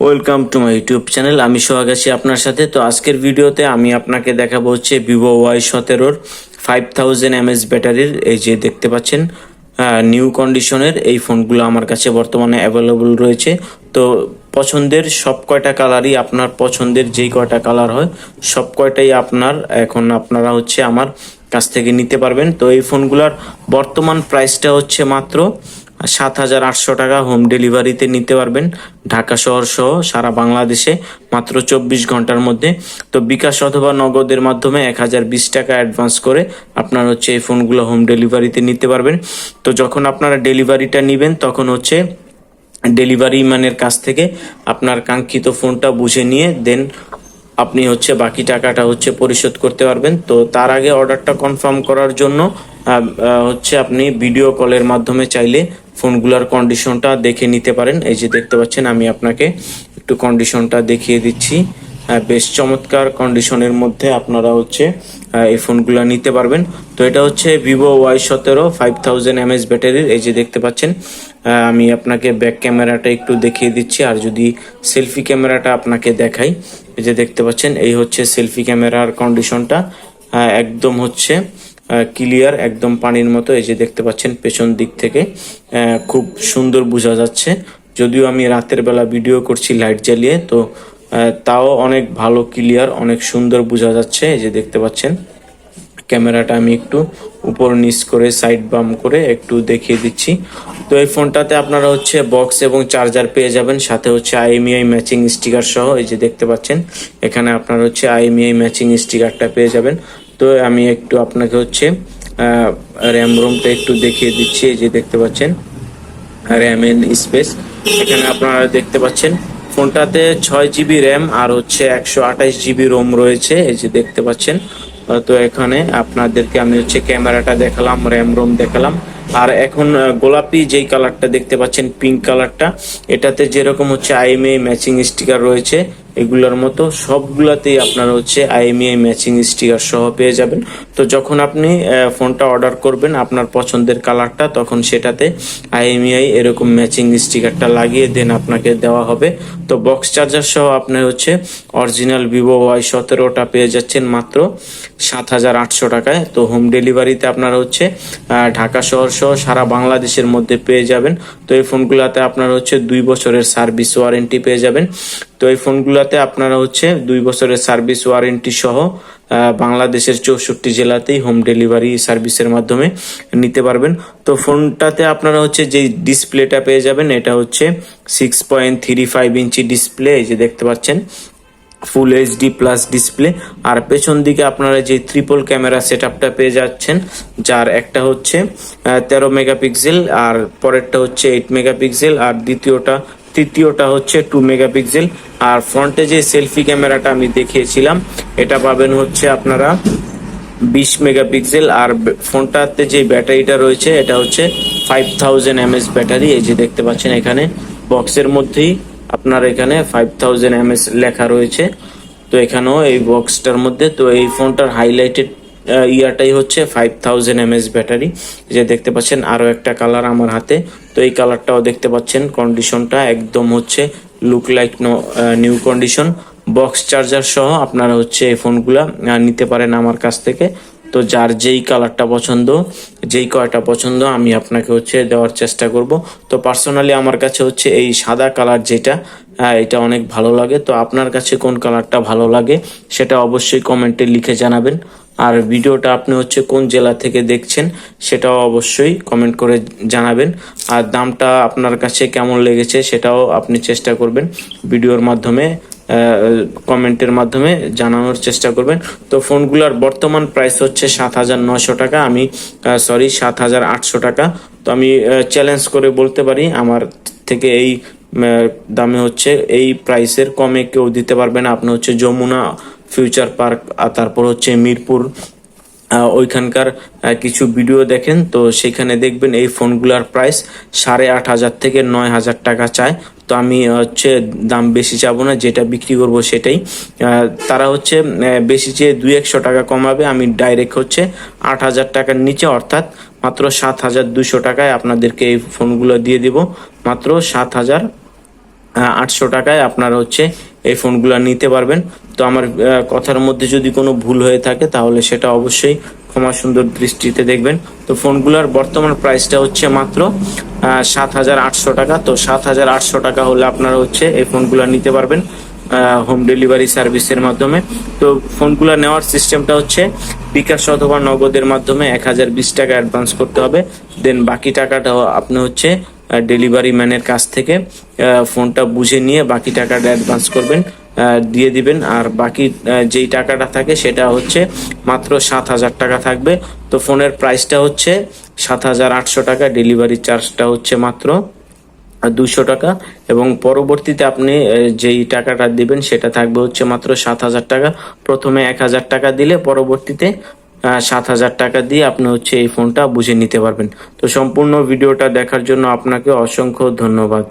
Welcome to my YouTube channel আমি সোহাগ আছি আপনার সাথে। তো আজকের ভিডিওতে আমি আপনাকে দেখাবো হচ্ছে ভিভো ওয়াই সতেরোর ফাইভ থাউজেন্ড এমএস ব্যাটারির এই যে দেখতে পাচ্ছেন নিউ কন্ডিশনের এই ফোনগুলো আমার কাছে বর্তমানে অ্যাভেলেবল রয়েছে। তো পছন্দের সব কয়টা কালারই আপনার পছন্দের যেই কয়টা কালার হয়, সব কয়টাই আপনার এখন আপনারা হচ্ছে আমার কাছ থেকে নিতে পারবেন। তো এই ফোনগুলোর বর্তমান প্রাইসটা হচ্ছে মাত্র সাত হাজার আটশো টাকা হোম ডেলিভারিতে নিতে পারবেন। ঢাকা শহর সহ সারা বাংলাদেশে মাত্র চব্বিশ ঘণ্টার মধ্যে। তো বিকাশ অথবা নগদের মাধ্যমে এক হাজার বিশ টাকা অ্যাডভান্স করে আপনার হচ্ছে এই ফোনগুলো হোম ডেলিভারিতে নিতে পারবেন। তো যখন আপনারা ডেলিভারিটা নেবেন, তখন হচ্ছে ডেলিভারি ম্যানের কাছ থেকে আপনার কাঙ্ক্ষিত ফোনটা বুঝে নিয়ে দেন আপনি হচ্ছে বাকি টাকাটা হচ্ছে পরিশোধ করতে পারবেন। তো তার আগে অর্ডারটা কনফার্ম করার জন্য হচ্ছে আপনি ভিডিও কলের মাধ্যমে চাইলে ফোনগুলোর কন্ডিশনটা দেখে নিতে পারেন। এই যে দেখতে পাচ্ছেন, আমি আপনাকে একটু কন্ডিশনটা দেখিয়ে দিচ্ছি। বেশ চমৎকার কন্ডিশনের মধ্যে আপনারা হচ্ছে এই ফোনগুলো নিতে পারবেন। তো এটা হচ্ছে ভিভো ওয়াই সতেরো ফাইভ থাউজেন্ড এমএস ব্যাটারির। এই যে দেখতে পাচ্ছেন আমি আপনাকে ব্যাক ক্যামেরাটা একটু দেখিয়ে দিচ্ছি। আর যদি সেলফি ক্যামেরাটা আপনাকে দেখাই, এই যে দেখতে পাচ্ছেন, এই হচ্ছে সেলফি ক্যামেরার কন্ডিশনটা একদম হচ্ছে ক্লিয়ার একদম পানির মতো, এই যে দেখতে পাচ্ছেন পেছন দিক থেকে খুব সুন্দর বোঝা যাচ্ছে। যদিও আমি রাতের বেলা ভিডিও করছি লাইট জ্বালিয়ে, তো তাও অনেক ভালো ক্লিয়ার অনেক সুন্দর বোঝা যাচ্ছে। এই যে দেখতে পাচ্ছেন, ক্যামেরাটা আমি একটু উপর নিচ করে সাইড বাম করে একটু দেখিয়ে দিচ্ছি। তো এই ফোনটাতে আপনারা হচ্ছে বক্স এবং চার্জার পেয়ে যাবেন, সাথে হচ্ছে আইএমআই ম্যাচিং স্টিকার সহ, এই যে দেখতে পাচ্ছেন, এখানে আপনার হচ্ছে আইএমআই ম্যাচিং স্টিকারটা পেয়ে যাবেন। তো আমি একটু আপনাকে হচ্ছে র্যাম রোমটা একটু দেখিয়ে দিচ্ছি, এই যে দেখতে পাচ্ছেন র্যাম এন স্পেস এখানে আপনারা দেখতে পাচ্ছেন, ফোনটাতে ছয় জিবি র্যাম আর হচ্ছে একশো আঠাশ জিবি রোম রয়েছে, এই যে দেখতে পাচ্ছেন। তো এখানে আপনাদেরকে আমি হচ্ছে ক্যামেরাটা দেখালাম র্যাম রোম দেখালাম। আর এখন গোলাপি যেই কালারটা দেখতে পাচ্ছেন পিঙ্ক কালারটা, এটাতে যেরকম হচ্ছে আইএমএ ম্যাচিং স্টিকার রয়েছে, এগুলোর মতো সবগুলাতেই আপনার হচ্ছে আইএমআই ম্যাচিং স্টিকার সহ পেয়ে যাবেন। তো যখন আপনি ফোনটা অর্ডার করবেন আপনার পছন্দের কালারটা, তখন সেটাতে আইএমআই এরকম ম্যাচিং স্টিকারটা লাগিয়ে দেন, আপনাকে দেওয়া হবে। তো বক্স চার্জার সহ আপনার হচ্ছে অরিজিনাল ভিভো ওয়াই সতেরোটা পেয়ে যাচ্ছেন মাত্র সাত হাজার আটশো টাকায়। তো হোম ডেলিভারিতে আপনার হচ্ছে ঢাকা শহর সহ সারা বাংলাদেশের মধ্যে পেয়ে যাবেন। তো এই ফোনগুলোতে আপনারা হচ্ছে দুই বছরের সার্ভিস ওয়ারেন্টি পেয়ে যাবেন। তো এই ফোনগুলোতে আপনারা হচ্ছে দুই বছরের সার্ভিস ওয়ারেন্টি সহ বাংলাদেশের চৌষট্টি জেলাতেই হোম ডেলিভারি সার্ভিসের মাধ্যমে নিতে পারবেন। তো ফোনটাতে আপনারা হচ্ছে যে ডিসপ্লেটা পেয়ে যাবেন, এটা হচ্ছে six point three five inch display যে দেখতে পাচ্ছেন। ফুল এইচডি প্লাস ডিসপ্লে আর পেছন দিকে আপনারা যে ট্রিপল ক্যামেরা সেট আপটা পেয়ে যাচ্ছেন, যার একটা হচ্ছে তেরো মেগাপিক্সেল আর পরেরটা হচ্ছে এইট মেগাপিক্সেল আর দ্বিতীয়টা, তৃতীয়টা হচ্ছে টু মেগাপিক্সেল আর ফ্রন্টে যে সেলফি ক্যামেরাটা আমি দেখিয়েছিলাম, এটা পাবেন হচ্ছে আপনারা বিশ মেগাপিক্সেল আর ফোনটাতে যে ব্যাটারিটা রয়েছে, এটা হচ্ছে ফাইভ থাউজেন্ড এমএস ব্যাটারি। এই যে দেখতে পাচ্ছেন এখানে বক্সের মধ্যেই আপনার এখানে ফাইভ থাউজেন্ড এমএস লেখা রয়েছে। তো এখানেও এই বক্সটার মধ্যে, তো এই ফোনটার হাইলাইটেড ইয়ারটাই হচ্ছে ফাইভ থাউজেন্ড এমএস ব্যাটারি যে দেখতে পাচ্ছেন আরও একটা কালার আমার হাতে। তো এই কালারটাও দেখতে পাচ্ছেন কন্ডিশনটা একদম হচ্ছে look like no new condition box charger সহ আপনারা হচ্ছে এই ফোনগুলা নিতে পারেন আমার কাছ থেকে। তো যার যেই কালারটা পছন্দ, যেই কয়টা পছন্দ, আমি আপনাকে হচ্ছে দেওয়ার চেষ্টা করব। তো পার্সোনালি আমার কাছে হচ্ছে এই সাদা কালার যেটা হ্যাঁ এটা অনেক ভালো লাগে। তো আপনার কাছে কোন কালারটা ভালো লাগে, সেটা অবশ্যই কমেন্টে লিখে জানাবেন। আর ভিডিওটা আপনি হচ্ছে কোন জেলা থেকে দেখছেন, সেটাও অবশ্যই কমেন্ট করে জানাবেন। আর দামটা আপনার কাছে কেমন লেগেছে, সেটাও আপনি চেষ্টা করবেন। ভিডিওর মাধ্যমে কমেন্টের মাধ্যমে জানানোর চেষ্টা করবেন। তো ফোনগুলোর বর্তমান প্রাইস হচ্ছে সাত হাজার নশো টাকা। আমি সরি সাত হাজার আটশো টাকা। তো আমি চ্যালেঞ্জ করে বলতে পারি, আমার থেকে এই দামে হচ্ছে এই প্রাইসের কমে কেউ দিতে পারবে না। আপনি হচ্ছে যমুনা ফিউচার পার্ক আর তারপর হচ্ছে মিরপুর ওইখানকার কিছু ভিডিও দেখেন। তো সেখানে দেখবেন এই ফোনগুলোর প্রাইস সাড়ে আট হাজার থেকে নয় হাজার টাকা চায়। তো আমি হচ্ছে দাম বেশি চাবো না, যেটা বিক্রি করব সেটাই। তারা হচ্ছে বেশি চেয়ে দুই একশো টাকা কমাবে, আমি ডাইরেক্ট হচ্ছে আট হাজার টাকার নিচে, অর্থাৎ মাত্র সাত হাজার দুশো টাকায় আপনাদেরকে এই ফোনগুলো দিয়ে দিব। মাত্র সাত হাজার আটশো টাকায় আপনারা হচ্ছে এই ফোনগুলো নিতে পারবেন। তো আমার কথার মধ্যে যদি কোনো ভুল হয়ে থাকে তাহলে সেটা অবশ্যই ক্ষমা সুন্দর দৃষ্টিতে দেখবেন। তো ফোনগুলোর বর্তমান প্রাইসটা হচ্ছে মাত্র সাত হাজার আটশো টাকা। তো সাত হাজার আটশো টাকা হলে আপনারা হচ্ছে এই ফোনগুলো নিতে পারবেন হোম ডেলিভারি সার্ভিসের মাধ্যমে। তো ফোনগুলো নেওয়ার সিস্টেমটা হচ্ছে বিকাশ অথবা নগদের মাধ্যমে এক হাজার বিশ টাকা অ্যাডভান্স করতে হবে। দেন বাকি টাকাটা আপনি হচ্ছে ডেলিভারি ম্যানের কাছ থেকে ফোনটা বুঝে নিয়ে বাকি টাকাটা অ্যাডভান্স করবেন। দিয়ে দিবেন। আর বাকি যেই টাকাটা থাকে সেটা হচ্ছে মাত্র সাত হাজার টাকা থাকবে। তো ফোনের প্রাইসটা হচ্ছে সাত হাজার আটশো টাকা, ডেলিভারি চার্জটা হচ্ছে মাত্র দুশো টাকা। এবং পরবর্তীতে আপনি যেই টাকাটা দিবেন সেটা থাকবে হচ্ছে মাত্র সাত হাজার টাকা। প্রথমে এক হাজার টাকা দিলে পরবর্তীতে সাত হাজার টাকা দিয়ে আপনি হচ্ছে এই ফোনটা বুঝে নিতে পারবেন। তো সম্পূর্ণ ভিডিওটা দেখার জন্য আপনাকে অসংখ্য ধন্যবাদ।